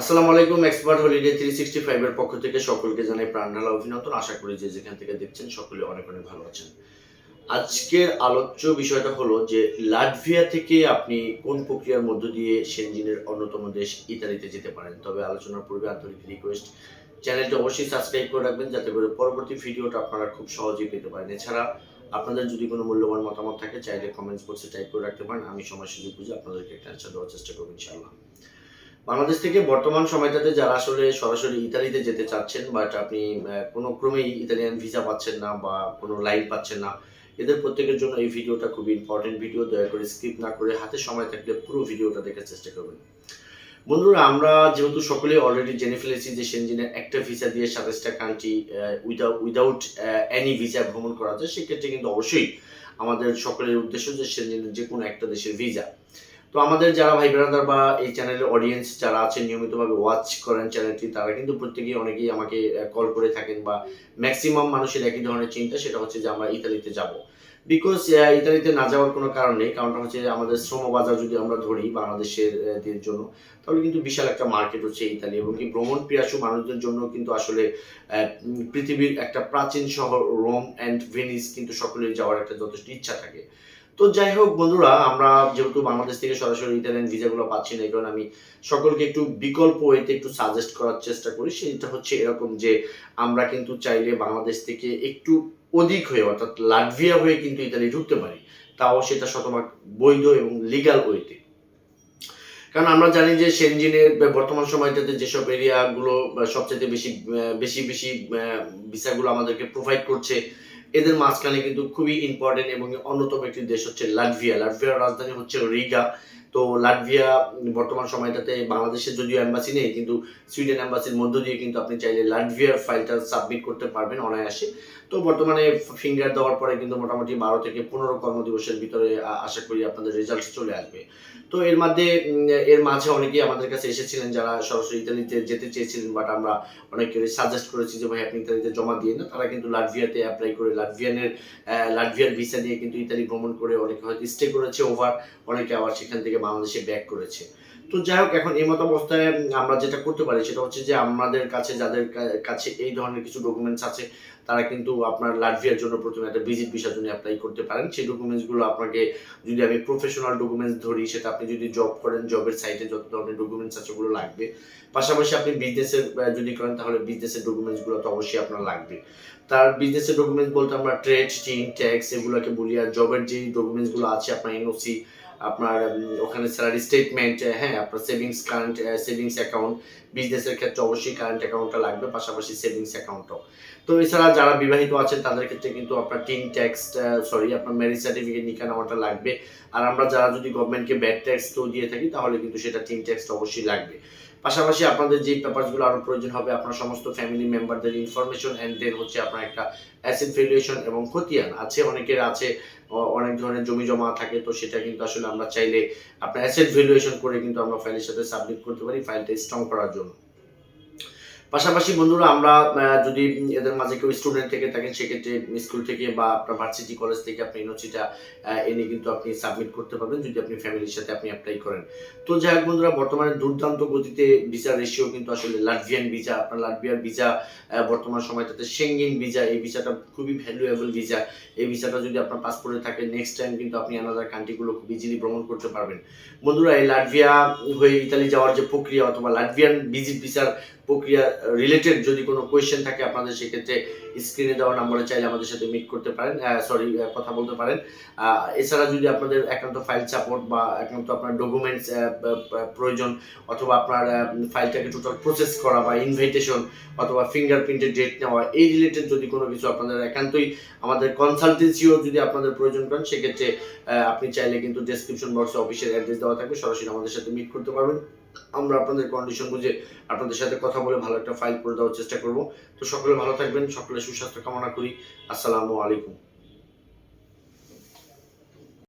আসসালামু আলাইকুম expert holiday three sixty ফাইভের পক্ষ থেকে সকলকে জানাই প্রাণঢালা অভিনন্দন। আশা করি যে যেখান থেকে দেখছেন সকলে অনেক অনেক ভালো আছেন। আজকের আলোচ্য বিষয়টা হলো যে লাটভিয়া থেকে আপনি কোন প্রক্রিয়ার মধ্য দিয়ে সেনজিনের অন্যতম দেশ ইতালিতে যেতে পারেন? তবে আলোচনার পূর্বে আন্তরিক রিকোয়েস্ট চ্যানেলটি অবশ্যই সাবস্ক্রাইব করে রাখবেন যাতে করে পরবর্তী ভিডিওটা আপনারা খুব সহজেই পেতে পারেন। এছাড়া আপনাদের যদি কোনো মূল্যবান মতামত থাকে, চাইলে কমেন্টস বক্সে টাইপ করে রাখতে পারেন। আমি সময় সুযোগ বুঝে আপনাদেরকে একটা অ্যান্সার দেওয়ার চেষ্টা করব ইনশাআল্লাহ। বাংলাদেশ থেকে বর্তমান সময়টাতে যারা আসলে সরাসরি ইতালিতে যেতে চাচ্ছেন বাট আপনি কোনো ক্রমেই ইতালিয়ান ভিসা পাচ্ছেন না বা কোনো লাইন পাচ্ছেন না, এদের প্রত্যেকের জন্য এই ভিডিওটা খুব ইম্পর্টেন্ট ভিডিও দয়া করে স্কিপ না করে হাতে সময় থাকলে পুরো ভিডিওটা দেখার চেষ্টা করবেন। বন্ধুরা, আমরা যেহেতু সকলেই অলরেডি জেনে ফেলেছি যে সেনজিনের একটা ভিসা দিয়ে সাতাশটা country without without any visa ভ্রমণ করা যায় সেক্ষেত্রে কিন্তু অবশ্যই আমাদের সকলের উদ্দেশ্য যে সেনজিনের যে কোনো একটা দেশের ভিসা তো আমাদের যারা ভাই ব্রাদার বা এই চ্যানেলের অডিয়েন্স যারা আছেন, নিয়মিতভাবে ওয়াচ করেন চ্যানেলটি তারা কিন্তু প্রত্যেকেই অনেকেই আমাকে কল করে থাকেন বা ম্যাক্সিমাম মানুষের একই ধরনের চিন্তা, সেটা হচ্ছে যে আমরা ইতালিতে যাব। বিকজ ইতালিতে না যাওয়ার কোনো কারণ নেই, কারণটা হচ্ছে আমাদের শ্রম বাজার যদি আমরা ধরি বাংলাদেশের জন্য, তাহলে কিন্তু বিশাল একটা মার্কেট হচ্ছে ইতালি এবং কি ভ্রমণ প্রিয়াসু মানুষদের জন্য কিন্তু আসলে পৃথিবীর একটা প্রাচীন শহর রোম অ্যান্ড ভেনিস কিন্তু সকলের যাওয়ার একটা যথেষ্ট ইচ্ছা থাকে। তো যাই হোক বন্ধুরা, আমরা যেহেতু বাংলাদেশ থেকে সরাসরি ইতালিয়ান ভিসাগুলো পাচ্ছি না কারণে আমি সকলকে একটু বিকল্প ওয়েতে একটু সাজেস্ট করার চেষ্টা করি। সেটা হচ্ছে এরকম যে, আমরা কিন্তু চাইলে বাংলাদেশ থেকে একটু অধিক হয়ে, অর্থাৎ লাটভিয়া হয়ে কিন্তু ইতালি ঢুকতে পারি। তাও সেটা শতভাগ বৈধ এবং লিগাল ওয়েতে। কারণ আমরা জানি যে সেনজিনের বর্তমান সময়টাতে যেসব এরিয়াগুলো সবচেয়ে বেশি বেশি বেশি ভিসাগুলো আমাদেরকে প্রোভাইড করছে এদের মাঝখানে কিন্তু খুবই ইম্পর্টেন্ট এবং অন্যতম একটি দেশ হচ্ছে লাটভিয়া লাটভিয়ার রাজধানী হচ্ছে রিগা তো লাটভিয়া বর্তমান সময়টাতে বাংলাদেশের যদিও অ্যাম্বাসি নেই, কিন্তু সুইডেন অ্যাম্বাসির মধ্য দিয়ে কিন্তু আপনি চাইলে লাটভিয়ার ফাইলটা সাবমিট করতে পারবেন অনায়াসে। তো বর্তমানে ফিঙ্গার দেওয়ার পরে কিন্তু মোটামুটি বারো থেকে পনেরো কর্মদিবসের ভিতরে আশা করি আপনাদের রেজাল্ট চলে আসবে। তো এর মধ্যে এর মাঝে অনেকেই আমাদের কাছে এসেছিলেন যারা সরাসরি ইতালিতে যেতে চেয়েছিলেন বাট আমরা অনেকে সাজেস্ট করেছি যে, ভাই, আপনি ইতালিতে জমা দিয়ে না। তারা কিন্তু লাটভিয়াতে অ্যাপ্লাই করে, লাটভিয়ানের লাটভিয়ার ভিসা নিয়ে কিন্তু ইতালি ভ্রমণ করে অনেকে হয়তো স্টে করেছে ওভার অনেকে আবার সেখান থেকে বাংলাদেশে ব্যাক করেছে। তো যাই হোক, এখন এই মতো অবস্থায় আমরা যেটা করতে পারি সেটা হচ্ছে যে আমাদের কাছে যাদের কাছে এই ধরনের কিছু ডকুমেন্টস আছে, তারা কিন্তু আপনার লাটভিয়ার জন্য প্রথমে একটা ভিজিট ভিসার জন্য অ্যাপ্লাই করতে পারেন, সেই ডকুমেন্টসগুলো আপনাকে যদি আমি প্রফেশনাল ডকুমেন্টস ধরি, সেটা আপনি যদি জব করেন জবের সাইটে যত ধরনের ডকুমেন্টস আছে ওগুলো লাগবে। পাশাপাশি আপনি বিজনেসের যদি করেন, তাহলে বিজনেসের ডকুমেন্টসগুলো তো অবশ্যই আপনার লাগবে। তার বিজনেসের ডকুমেন্টস বলতে আমরা ট্রেড টিন ট্যাক্স এগুলোকে বলি, আর জবের যে ডকুমেন্টসগুলো আছে, আপনার এনওসি আপনার ওখানে স্যালারি স্টেটমেন্ট হ্যাঁ আপনার সেভিংস কারেন্ট সেভিংস অ্যাকাউন্ট বিজনেসের ক্ষেত্রে অবশ্যই কারেন্ট অ্যাকাউন্টটা লাগবে, পাশাপাশি সেভিংস অ্যাকাউন্টও তো এছাড়া যারা বিবাহিত আছেন, তাদের ক্ষেত্রে কিন্তু আপনার টিন ট্যাক্স সরি আপনার ম্যারেজ সার্টিফিকেট নিকা নেওয়াটা লাগবে। আর আমরা যারা যদি গভর্নমেন্টকে ব্যাড ট্যাক্স তো দিয়ে থাকি, তাহলে কিন্তু সেটা টিন ট্যাক্সটা অবশ্যই লাগবে। পাশাপাশি আপনাদের যে পেপারসগুলো আরও প্রয়োজন হবে, আপনার সমস্ত ফ্যামিলি মেম্বারদের ইনফরমেশন অ্যান্ড দেন হচ্ছে আপনার একটা অ্যাসেট ভ্যালুয়েশন এবং খতিয়ান। আছে, অনেকের আছে অনেক ধরনের জমি জমা থাকে, তো সেটা কিন্তু আসলে আমরা চাইলে আপনার অ্যাসেট ভ্যালুয়েশন করে কিন্তু আমরা ফাইলের সাথে সাবমিট করতে পারি ফাইলটা স্ট্রং করার জন্য। পাশাপাশি বন্ধুরা আমরা যদি এদের মাঝে কেউ স্টুডেন্ট থেকে থাকেন, সেক্ষেত্রে স্কুল থেকে বা আপনার ভার্সিটি কলেজ থেকে আপনি এনওসিটা এনে কিন্তু আপনি সাবমিট করতে পারবেন, যদি আপনি ফ্যামিলির সাথে আপনি অ্যাপ্লাই করেন। তো যাই হোক বন্ধুরা, বর্তমানে দুর্দান্ত গতিতে ভিসা রেশিও কিন্তু আসলে লাটভিয়ান ভিসা আপনার লাটভিয়ার ভিসা বর্তমান সময়টাতে সেঙ্গিন ভিসা এই ভিসাটা খুবই ভ্যালুয়েবল ভিসা এই ভিসাটা যদি আপনার পাসপোর্টে থাকে নেক্সট টাইম কিন্তু আপনি আনাদার কান্ট্রিগুলো খুব ইজিলি ভ্রমণ করতে পারবেন। বন্ধুরা, এই লাটভিয়া হয়ে ইতালি যাওয়ার যে প্রক্রিয়া অথবা লাটভিয়ান ভিজিট ভিসার প্রক্রিয়া রিলেটেড যদি কোনো কোয়েশ্চেন থাকে আপনাদের সেক্ষেত্রে স্ক্রিনে দেওয়া নম্বরে চাইলে আমাদের সাথে মিট করতে পারেন সরি কথা বলতে পারেন। এছাড়া যদি আপনাদের একান্ত ফাইল সাপোর্ট বা একান্ত আপনার ডকুমেন্টস প্রয়োজন অথবা আপনার ফাইলটাকে টোটাল প্রসেস করা বা ইনভাইটেশন অথবা ফিঙ্গারপ্রিন্টের ডেট নেওয়া, এই রিলেটেড যদি কোনো কিছু আপনাদের একান্তই আমাদের কনসালটেন্সিও যদি আপনাদের প্রয়োজন করেন, সেক্ষেত্রে আপনি চাইলে কিন্তু ডেসক্রিপশন বক্সে অফিসের অ্যাড্রেস দেওয়া থাকবে। সরাসরি আমাদের সাথে মিট করতে পারবেন। আমরা আপনাদের কন্ডিশন বুঝে আপনাদের সাথে কথা বলে ভালো একটা ফাইল করে দেওয়ার চেষ্টা করব। তো সকলে ভালো থাকবেন, সকলে সুস্বাস্থ্য কামনা করি। আসসালামু আলাইকুম।